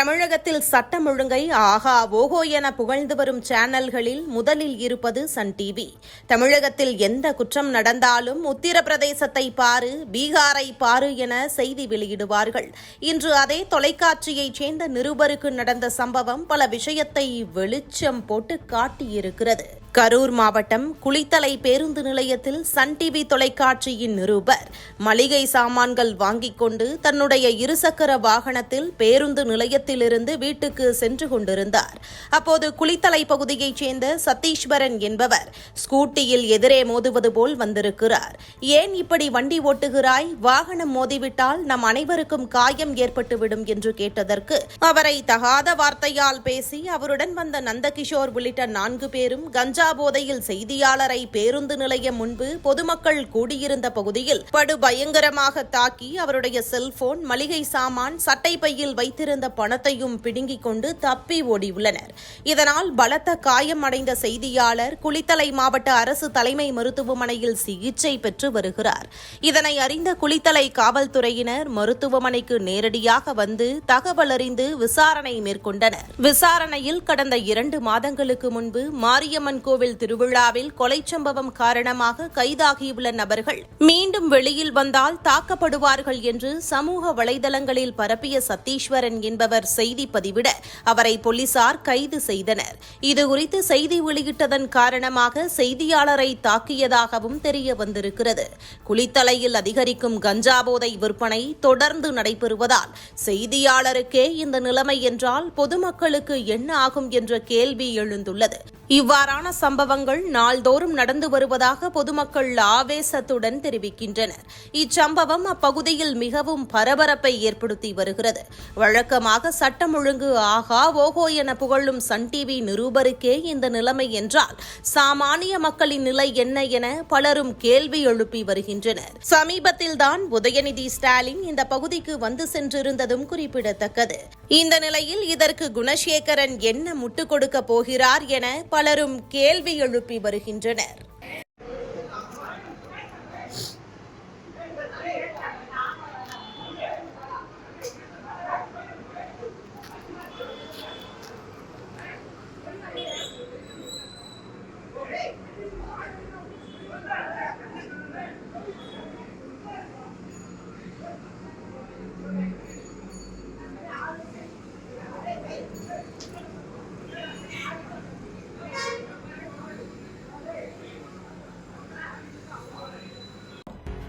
தமிழகத்தில் சட்டம் ஒழுங்கை ஆகா ஓகோ என புகழ்ந்து வரும் சேனல்களில் முதலில் இருப்பது சன் டிவி. தமிழகத்தில் எந்த குற்றம் நடந்தாலும் உத்தரப்பிரதேசத்தை பாரு பீகாரை பாரு என செய்தி வெளியிடுவார்கள். இன்று அதே தொலைக்காட்சியைச் சேர்ந்த நிருபருக்கு நடந்த சம்பவம் பல விஷயத்தை வெளிச்சம் போட்டு காட்டியிருக்கிறது. கரூர் மாவட்டம் குளித்தலை பேருந்து நிலையத்தில் சன் டிவி தொலைக்காட்சியின் நிருபர். மளிகை சாமான்கள் வாங்கிக் கொண்டு தன்னுடைய இருசக்கர வாகனத்தில் பேருந்து நிலையத்திலிருந்து வீட்டுக்கு சென்று கொண்டிருந்தார். அப்போது குளித்தலை பகுதியைச் சேர்ந்த சத்தீஸ்வரன் என்பவர் ஸ்கூட்டியில் எதிரே மோதுவது போல் வந்திருக்கிறார். ஏன் இப்படி வண்டி ஓட்டுகிறாய்? வாகனம் மோதிவிட்டால் நம் அனைவருக்கும் காயம் ஏற்பட்டுவிடும் என்று கேட்டதற்கு அவரை தகாத வார்த்தையால் பேசி அவருடன் வந்த நந்தகிஷோர் உள்ளிட்ட நான்கு பேரும் கஞ்சா போதையில் செய்தியாளரை பேருந்து நிலையம் முன்பு பொதுமக்கள் கூடியிருந்த பகுதியில் படு பயங்கரமாக தாக்கி அவருடைய செல்போன் மளிகை சாமான் சட்டை பையில் வைத்திருந்த பணத்தையும் பிடுங்கிக் கொண்டு தப்பி ஓடியுள்ளனர். இதனால் பலத்த காயம் அடைந்த செய்தியாளர் குளித்தலை மாவட்ட அரசு தலைமை மருத்துவமனையில் சிகிச்சை பெற்று வருகிறார். இதனை அறிந்த குளித்தலை காவல்துறையினர் மருத்துவமனைக்கு நேரடியாக வந்து தகவல் அறிந்து விசாரணை மேற்கொண்டனர். விசாரணையில் கடந்த இரண்டு மாதங்களுக்கு முன்பு மாரியம்மன் திருக்கோவில் திருவிழாவில் கொலை சம்பவம் காரணமாக கைதாகியுள்ள நபர்கள் மீண்டும் வெளியில் வந்தால் தாக்கப்படுவார்கள் என்று சமூக வலைதளங்களில் பரப்பிய சத்தீஸ்வரன் என்பவர் செய்தி பதிவிட அவரை போலீசார் கைது செய்தனர். இதுகுறித்து செய்தி வெளியிட்டதன் காரணமாக செய்தியாளரை தாக்கியதாகவும் தெரிய வந்திருக்கிறது. குளித்தலையில் அதிகரிக்கும் கஞ்சா போதை விற்பனை தொடர்ந்து நடைபெறுவதால் செய்தியாளருக்கே இந்த நிலைமை என்றால் பொதுமக்களுக்கு என்ன ஆகும் என்ற கேள்வி எழுந்துள்ளது. இவ்வாறான சம்பவங்கள் நாள்தோறும் நடந்து வருவதாக பொதுமக்கள் ஆவேசத்துடன் தெரிவிக்கின்றனர். இச்சம்பவம் அப்பகுதியில் மிகவும் பரபரப்பை ஏற்படுத்தி வருகிறது. வழக்கமாக சட்டம் ஒழுங்கு ஆகா ஓஹோ என புகழும் சன் டிவி நிருபருக்கே இந்த நிலைமை என்றால் சாமானிய மக்களின் நிலை என்ன என பலரும் கேள்வி எழுப்பி வருகின்றனர். சமீபத்தில்தான் உதயநிதி ஸ்டாலின் இந்த பகுதிக்கு வந்து சென்றிருந்ததும் குறிப்பிடத்தக்கது. இந்த நிலையில் இதற்கு குணசேகரன் என்ன முட்டுக் கொடுக்க போகிறார் என பலரும் கேள்வி எழுப்பி வருகின்றனர்.